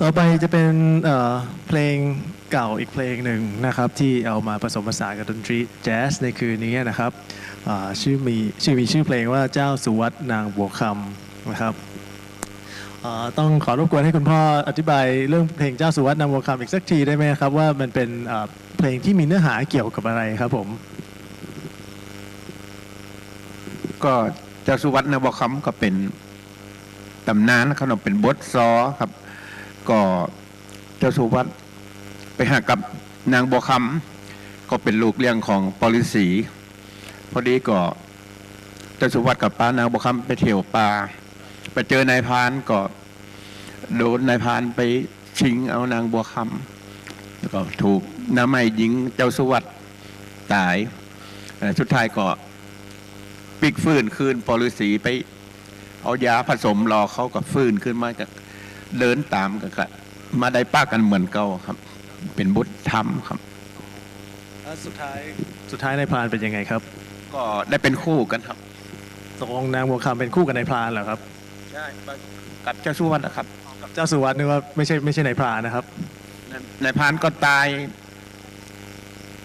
ต่อไปจะเป็นเอ่อเพลงเก่าอีกเพลงหนึ่งนะครับ ที่เอามาผสมผสานกับดนตรีแจ๊สในคืนนี้นะครับอ่าชื่อมีชื่อมีชื่อเพลงว่าเจ้าสุวัตนางบัวคำนะครับอ่าต้องขอรบกวนให้คุณพ่ออธิบายเรื่องเพลงเจ้าสุวัตนางบัวคำอีกสักทีได้ไหมครับ ว่ามันเป็นอ่าเพลงที่มีเนื้อหาเกี่ยวกับอะไรครับผม ก็เจ้าสุวัตนางบัวคำก็เป็นตำนานขนมเป็นบทซอครับ ก็เจ้าสุวัตไปหากับนางบัวคำก็เป็นลูกเลี้ยงของปอลิสีพอดีก็เจ้าสุวัตกับป้านางบัวคำไปเที่ยวป่าไปเจอนายพานก็โดนนายพานไปชิงเอานางบัวคำแล้วก็ถูกน้าไม่ยิงเจ้าสุวัตตายเอ่สุดท้ายก็ปิกฟื้นคืนปอลิสีไปเอายาผสมรอเขาก็ฟื้นขึ้นมากับ เดินตามกันก็มาได้ป้ากันเหมือนเก่าครับ เป็นบุตรธรรมครับสุดท้ายสุดท้ายนายพรานเป็นยังไงครับ ก็ได้เป็นคู่กันครับตกลงนางบัวคำเป็นคู่กับนายพรานเหรอครับใช่กับเจ้าสุวรรณนะครับเจ้าสุวัตนึกว่าไม่ใช่ไม่ใช่นายพรานนะครับนายพรานก็ตาย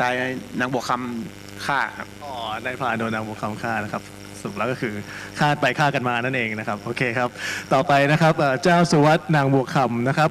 ตายนางบัวคำฆ่าครับอ๋อนายพรานโดนนางบัวคำฆ่านะครับ สรุปแล้วก็คือคาดไปคาดกันมานั่นเองนะครับโอเคครับ ต่อไปนะครับเจ้าสุวัสดนางบัวคำนะครับ